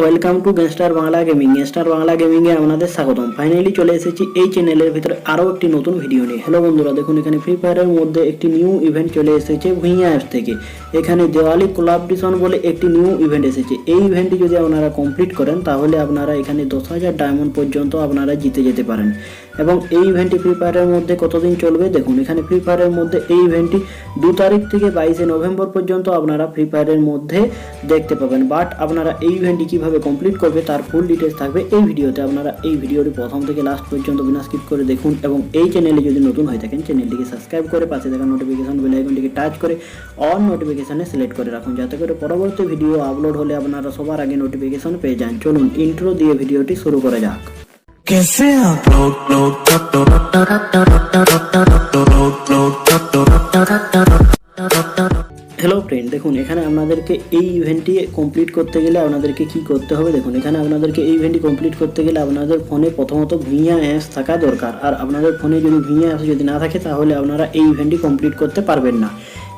Welcome to gangster Bangla gaming. Gangster Bangla গেমিংয়ে আপনাদের স্বাগতম। Finally চলে এসেছি এই চ্যানেলের ভিতরে আরও একটি নতুন ভিডিও নিয়ে। হ্যালো বন্ধুরা, দেখুন এখানে ফ্রি ফায়ারের মধ্যে একটি নিউ ইভেন্ট চলে এসেছে ভুইয়া অ্যাপস থেকে। এখানে দেওয়ালি কোলাবরেশন বলে একটি নিউ ইভেন্ট এসেছে। এই ইভেন্টটি যদি আপনারা কমপ্লিট করেন, তাহলে আপনারা এখানে দশ হাজার ডায়মন্ড পর্যন্ত আপনারা জিতে যেতে পারেন। এবং এই ইভেন্টটি ফ্রি ফায়ারের মধ্যে কতদিন চলবে? দেখুন, এখানে ফ্রি ফায়ারের মধ্যে এই ইভেন্টটি দু তারিখ থেকে বাইশে নভেম্বর পর্যন্ত আপনারা ফ্রি ফায়ারের মধ্যে দেখতে পাবেন। বাট আপনারা এই ইভেন্টটি কীভাবে কমপ্লিট করবে, তার ফুল ডিটেলস থাকবে এই ভিডিওতে। আপনারা এই ভিডিওটি প্রথম থেকে লাস্ট পর্যন্ত বিনা স্কিপ করে দেখুন এবং এই চ্যানেলে যদি নতুন হয়ে থাকেন চ্যানেলটিকে সাবস্ক্রাইব করে পাশে থাকা নোটিফিকেশন বেল আইকনটিকে টাচ করে অন নোটিফিকেশনে সিলেক্ট করে রাখুন। যাতে করে পরবর্তী ভিডিও আপলোড হলে আপনারা সবার আগে নোটিফিকেশন পেয়ে যান। চলুন ইন্ট্রো দিয়ে ভিডিওটি শুরু করা যাক। कैसे आप হ্যালো ফ্রেন্ড দেখুন এখানে আপনাদেরকে এই ইভেন্টটি কমপ্লিট করতে গেলে আপনাদেরকে কি করতে হবে দেখুন এখানে আপনাদেরকে এই ইভেন্টটি কমপ্লিট করতে গেলে আপনাদের ফোনে প্রথমত ভিয়া অ্যাপস থাকা দরকার আর আপনাদের ফোনে যদি ভিয়া অ্যাপস যদি না থাকে তাহলে আপনারা এই ইভেন্টটি কমপ্লিট করতে পারবেন না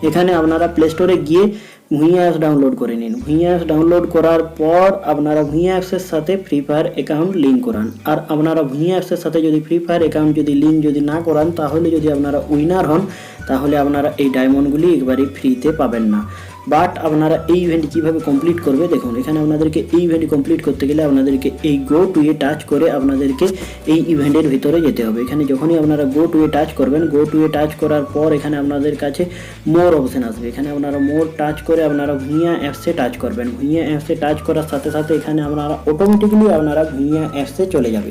এখানে আপনারা প্লে স্টোরে গিয়ে ভুঁইয়া অ্যাপস ডাউনলোড করে নিন। ভুঁইয়া অ্যাপস ডাউনলোড করার পর আপনারা ভুঁইয়া অ্যাপসের সাথে ফ্রি ফায়ার অ্যাকাউন্ট লিঙ্ক করান। আর আপনারা ভুঁইয়া অ্যাপসের সাথে যদি ফ্রি ফায়ার অ্যাকাউন্ট যদি লিঙ্ক যদি না করান, তাহলে যদি আপনারা উইনার হন, তাহলে আপনারা এই ডায়মন্ডগুলি একবারই ফ্রিতে পাবেন না। বাট আপনারা এই ইভেন্ট কীভাবে কমপ্লিট করবে দেখুন, এখানে আপনাদেরকে এই ইভেন্ট কমপ্লিট করতে গেলে আপনাদেরকে এই গো টু এ টাচ করে আপনাদেরকে এই ইভেন্টের ভিতরে যেতে হবে। এখানে যখনই আপনারা গো টু এ টাচ করবেন গো টু এ টাচ করার পর এখানে আপনাদের কাছে মোর অপশন আসবে। এখানে আপনারা মোর টাচ করে আপনারা ভুঁইয়া অ্যাপসে টাচ করবেন। ভুঁইয়া অ্যাপসে টাচ করার সাথে সাথে এখানে আপনারা অটোমেটিকলি আপনারা ভুঁইয়া অ্যাপসে চলে যাবে।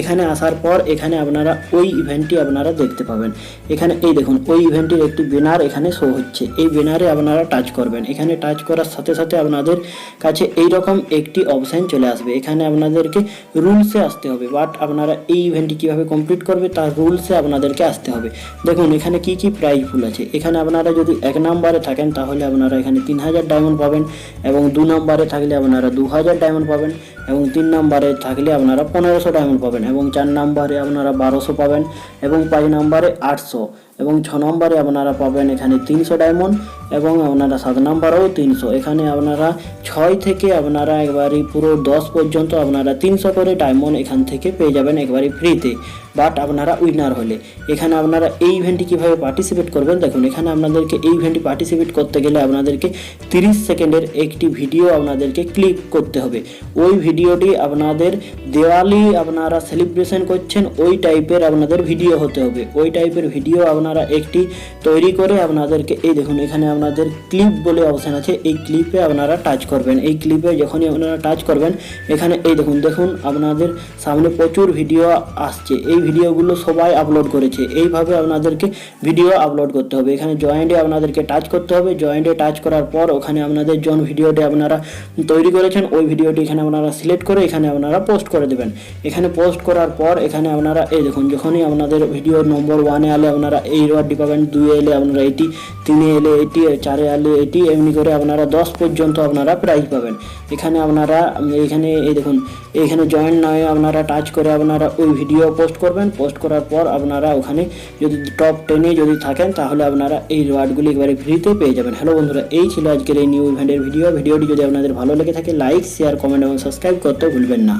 এখানে আসার পর এখানে আপনারা ওই ইভেন্টটি আপনারা দেখতে পাবেন। এখানে এই দেখুন, ওই ইভেন্টটির একটি ব্যানার এখানে শো হচ্ছে। এই ব্যানারে আপনারা টাচ করবেন। এখানে টাচ করার সাথে সাথে আপনাদের কাছে এই রকম একটি অপশন চলে আসবে। এখানে আপনাদেরকে রুলসে আসতে হবে বাট আপনারা এই ইভেন্টটি কীভাবে কমপ্লিট করবে তার রুলসে আপনাদেরকে আসতে হবে। দেখুন, এখানে কি কি প্রাইজ ফুল আছে? এখানে আপনারা যদি এক নম্বরে থাকেন, তাহলে আপনারা এখানে তিন হাজার ডায়মন্ড পাবেন এবং দু নম্বরে থাকলে আপনারা দু হাজার ডায়মন্ড পাবেন এবং তিন নম্বরে থাকলে আপনারা পনেরোশো ডায়মন্ড পাবেন এবং চার নম্বরে আপনারা বারোশো পাবেন এবং পাঁচ নম্বরে আটশো। এবং ছ নম্বরে আপনারা পাবেন এখানে তিনশো ডায়মন্ড এবং আপনারা সাত নম্বরেও তিনশো। এখানে আপনারা ছয় থেকে আপনারা একবারই পুরো দশ পর্যন্ত আপনারা তিনশো করে ডায়মন্ড এখান থেকে পেয়ে যাবেন একবারই ফ্রিতে। বাট আপনারা উইনার হলে। এখানে আপনারা এই ইভেন্টটি কীভাবে পার্টিসিপেট করবেন? দেখুন, এখানে আপনাদেরকে এই ইভেন্টটি পার্টিসিপেট করতে গেলে আপনাদেরকে তিরিশ সেকেন্ডের একটি ভিডিও আপনাদেরকে ক্লিক করতে হবে। ওই ভিডিওটি আপনাদের দেওয়ালি আপনারা সেলিব্রেশন করছেন, ওই টাইপের আপনাদের ভিডিও হতে হবে। ওই টাইপের ভিডিও আপনারা একটি তৈরি করে আপনাদেরকে, এই দেখুন, এখানে আপনাদের ক্লিপ বলে অপশান আছে। এই ক্লিপে আপনারা টাচ করবেন। এই ক্লিপে যখনই আপনারা টাচ করবেন, এখানে এই দেখুন দেখুন, আপনাদের সামনে প্রচুর ভিডিও আসছে। এই ভিডিওগুলো সবাই আপলোড করেছে। এইভাবে আপনাদেরকে ভিডিও আপলোড করতে হবে। এখানে জয়েন্টে আপনাদেরকে টাচ করতে হবে। জয়েন্টে টাচ করার পর ওখানে আপনাদের জন ভিডিওটি আপনারা তৈরি করেছেন, ওই ভিডিওটি এখানে আপনারা সিলেক্ট করে এখানে আপনারা পোস্ট করে দেবেন। এখানে পোস্ট করার পর এখানে আপনারা, এই দেখুন, যখনই আপনাদের ভিডিও নম্বর ওয়ানে এলে আপনারা এই রোয়ার্ডটি পাবেন দুই এলে আপনারা এটি, তিনে এলে এটি, চারে এলে এটি, এমনি করে আপনারা দশ পর্যন্ত আপনারা প্রাইজ পাবেন। এখানে আপনারা, এখানে, এই দেখুন, এখানে জয়েন নয় আপনারা টাচ করে আপনারা ওই ভিডিও পোস্ট করবেন পোস্ট করার পর আপনারা ওখানে যদি টপ টেনে যদি থাকেন, তাহলে আপনারা এই রিওয়ার্ডগুলি একবারে ফ্রিতে পেয়ে যাবেন। হ্যালো বন্ধুরা, এই ছিল আজকের এই নিউ ইভেন্টের ভিডিও ভিডিওটি যদি আপনাদের ভালো লেগে থাকে লাইক শেয়ার কমেন্ট এবং সাবস্ক্রাইব করতে ভুলবেন না।